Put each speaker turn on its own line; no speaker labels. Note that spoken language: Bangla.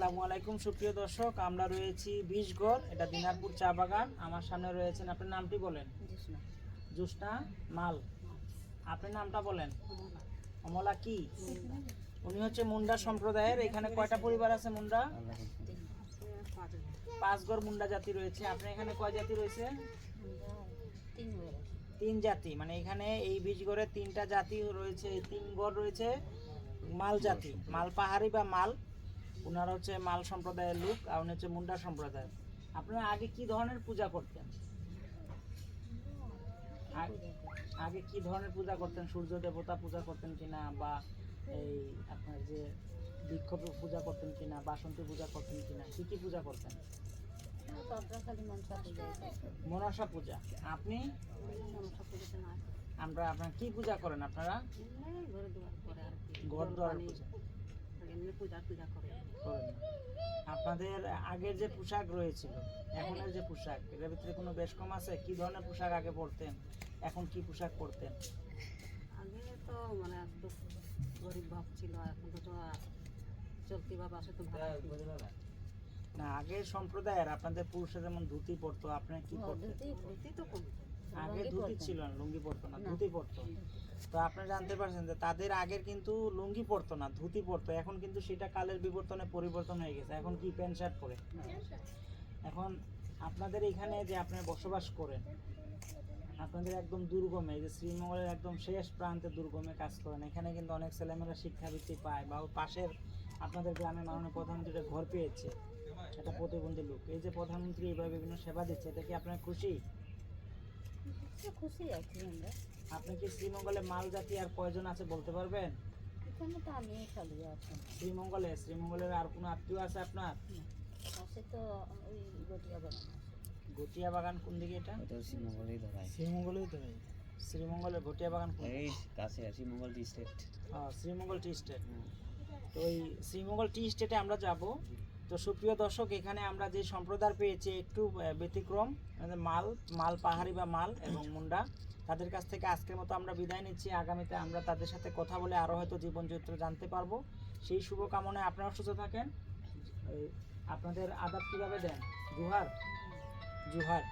আসসালামু আলাইকুম সুপ্রিয় দর্শক। আমরা রয়েছি বিশগড় এটা দিনারপুর চা বাগান। আমার সামনে রয়েছেন আপনার নামটি বলেন? জুসনা। মাল। আপনার নামটা বলেন? অমলা। কি? উনি হচ্ছে মুন্ডা সম্প্রদায়ের। এখানে কয়টা পরিবার আছে মুন্ডা? পাঁচগড় মুন্ডা জাতি রয়েছে। আপনার এখানে কয় জাতি রয়েছে? তিন জাতি। মানে এখানে এই বীজগড়ে তিনটা জাতি রয়েছে তিন গড় রয়েছে মাল জাতি। মাল পাহাড়ি বা মাল? ওনারা হচ্ছে মাল সম্প্রদায়ের লোক আর উনি হচ্ছে মুন্ডা সম্প্রদায়। আপনারা আগে কি ধরনের পূজা করতেন? আগে কি ধরনের পূজা করতেন? সূর্য দেবতা পূজা করতেন কিনা বা এই আপনার যে বৃক্ষ পূজা করতেন কিনা বাসন্তী পূজা করতেন কিনা? কি কি পূজা করতেন? মনসা পূজা। আপনি? আমরা আপনার কি পূজা করেন আপনারা? ঘর দুয়ার পূজা। করেন না। আপনাদের আগের যে পোশাক রয়েছিল এখনের যে পোশাক এর ভিতরে কোনো বেশ কম আছে? কি ধরনের পোশাক আগে পরতেন? এখন কি পোশাক পরতেন?
আগে তো মানে একদম গরিব ভাব ছিল এখন তো চলতি ভাব আসে তো ভালো
না আগের সম্প্রদায়ের আপনাদের পুরুষরা যেমন ধুতি পরতো আপনারা কি পরতেন?
ধুতি তো কম
আগে ধুতি ছিল না লুঙ্গি পরতো না ধুতি পরতো। তো আপনারা জানতে পারছেন যে তাদের আগের কিন্তু লুঙ্গি পরতো না ধুতি পরতো। এখন কিন্তু সেটা কালের বিবর্তনে পরিবর্তন হয়ে গেছে। এখন কি প্যান্ট শার্ট পরে? এখন আপনাদের এখানে যে আপনারা বসবাস করেন আপনাদের একদম দুর্গমে এই যে শ্রীমঙ্গলের একদম শেষ প্রান্তে দুর্গমে কাজ করেন এখানে কিন্তু অনেক ছেলেমেয়েরা শিক্ষাবৃত্তি পায় বা পাশের আপনাদের গ্রামে মাননীয় প্রধানমন্ত্রী একটা ঘর পেয়েছে একটা প্রতিবন্ধী লোক। এই যে প্রধানমন্ত্রী এইভাবে বিভিন্ন সেবা দিচ্ছে এটা কি আপনার খুশি?
খুশি আছি আমরা।
আপনি কি শ্রীমঙ্গলে মাল জাতি আর কয়জন আছে বলতে পারবেন?
এখানে তো আমি খালি আছি।
শ্রীমঙ্গলে শ্রীমঙ্গলের আর কোনো আত্মীয় আছে আপনার?
পাশে তো ওই গটিয়া বাগান
গটিয়া বাগান কোন দিকে এটা?
ওটা শ্রীমঙ্গলেই ধরায়।
শ্রীমঙ্গলেই তো ভাই শ্রীমঙ্গলের গটিয়া বাগান কোন
এই কাছে শ্রীমঙ্গল ডিস্ট্রিক্ট
হ্যাঁ, শ্রীমঙ্গল টি স্টেট। তো ওই শ্রীমঙ্গল টি স্টেটে আমরা যাব। তো সুপ্রিয় দর্শক, এখানে আমরা যে সম্প্রদায় পেয়েছি একটু ব্যতিক্রম মানে মাল মাল পাহাড়ি বা মাল এবং মুন্ডা। তাদের কাছ থেকে আজকের মতো আমরা বিদায় নিচ্ছি। আগামীতে আমরা তাদের সাথে কথা বলে আরও হয়তো জীবন চরিত্র জানতে পারব। সেই শুভকামনায় আপনারা সুস্থ থাকেন। আপনাদের আদাব কীভাবে দেন? জুহার? জুহার।